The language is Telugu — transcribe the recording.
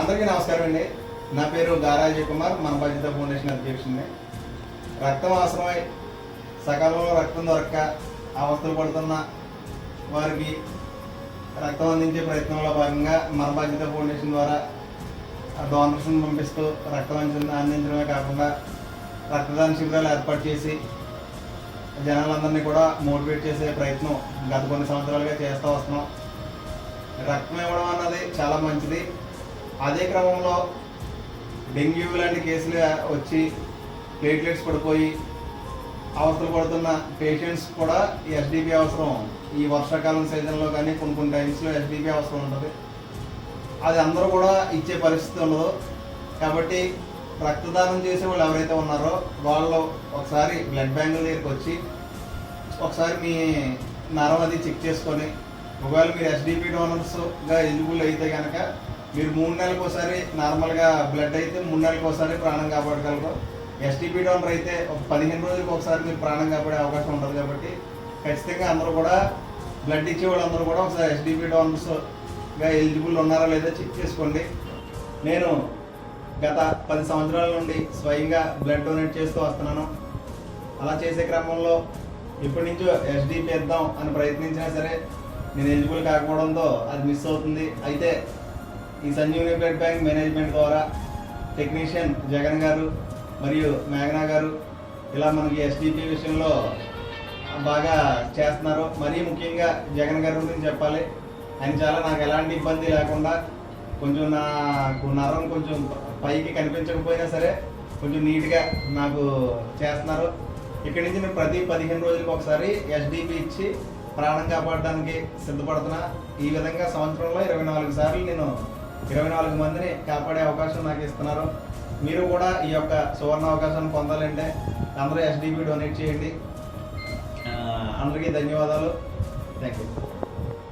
అందరికీ నమస్కారం అండి. నా పేరు గారాజీ కుమార్ మన బాధ్యత ఫౌండేషన్ అధ్యక్షుడిని. రక్తం అవసరమై సకాలంలో రక్తం దొరక్క అవస్థలు పడుతున్న వారికి రక్తం అందించే ప్రయత్నంలో భాగంగా మన బాధ్యత ఫౌండేషన్ ద్వారా డోనర్స్ని పంపిస్తూ రక్తం అందించడమే కాకుండా రక్తదాన శిబిరాలు ఏర్పాటు చేసి జనాలందరినీ కూడా మోటివేట్ చేసే ప్రయత్నం గత కొన్ని సంవత్సరాలుగా చేస్తూ వస్తున్నాం. రక్తం ఇవ్వడం అన్నది చాలా మంచిది. అదే క్రమంలో డెంగ్యూ లాంటి కేసులు వచ్చి ప్లేట్లెట్స్ పడిపోయి అవస్థలు పడుతున్న పేషెంట్స్ కూడా ఈ ఎస్డిపి అవసరం. ఈ వర్షాకాలం సీజన్లో కానీ కొన్ని కొన్ని టైమ్స్లో ఎస్డిపి అవసరం ఉంటుంది. అది అందరూ కూడా ఇచ్చే పరిస్థితి ఉండదు. కాబట్టి రక్తదానం చేసే వాళ్ళు ఎవరైతే ఉన్నారో వాళ్ళు ఒకసారి బ్లడ్ బ్యాంకుల దగ్గరికి వచ్చి ఒకసారి మీ నరం అది చెక్ చేసుకొని ఒకవేళ మీరు ఎస్డిపి డోనర్స్గా ఎలిజిబుల్ అయితే కనుక మీరు మూడు నెలలకు ఒకసారి నార్మల్గా బ్లడ్ అయితే మూడు నెలలకు ఒకసారి ప్రాణం కాపాడగలరు. ఎస్టీపీ డోనర్ అయితే ఒక పదిహేను రోజులకు ఒకసారి మీరు ప్రాణం కాపాడే అవకాశం ఉంటుంది కాబట్టి ఖచ్చితంగా అందరూ కూడా బ్లడ్ ఇచ్చే వాళ్ళందరూ కూడా ఒకసారి ఎస్డిపి డోనర్స్గా ఎలిజిబుల్ ఉన్నారా లేదా చెక్ చేసుకోండి. నేను గత పది సంవత్సరాల నుండి స్వయంగా బ్లడ్ డొనేట్ చేస్తూ వస్తున్నాను. అలా చేసే క్రమంలో ఇప్పటి నుంచో ఎస్డిపి ఇద్దాం అని ప్రయత్నించినా సరే నేను ఎలిజిబుల్ కాకపోవడంతో అది మిస్ అవుతుంది. అయితే ఈ సంజీవని బ్లడ్ బ్యాంక్ మేనేజ్మెంట్ ద్వారా టెక్నీషియన్ జగన్ గారు మరియు మేఘనా గారు ఇలా మనకి ఎస్డిపి విషయంలో బాగా చేస్తున్నారు. మరీ ముఖ్యంగా జగన్ గారి గురించి చెప్పాలి. ఆయన చాలా నాకు ఎలాంటి ఇబ్బంది లేకుండా కొంచెం నాకు నరం కొంచెం పైకి కనిపించకపోయినా సరే కొంచెం నీట్గా నాకు చేస్తున్నారు. ఇక్కడి నుంచి నేను ప్రతి పదిహేను రోజులకు ఒకసారి ఎస్డిపి ఇచ్చి ప్రాణం కాపాడడానికి సిద్ధపడుతున్నా. ఈ విధంగా సంవత్సరంలో ఇరవై నాలుగు సార్లు నేను ఇరవై నాలుగు మందిని కాపాడే అవకాశం నాకు ఇస్తున్నారు. మీరు కూడా ఈ యొక్క సువర్ణ అవకాశాన్ని పొందాలంటే అందరూ ఎస్డిపి డొనేట్ చేయండి. అందరికీ ధన్యవాదాలు. Thank you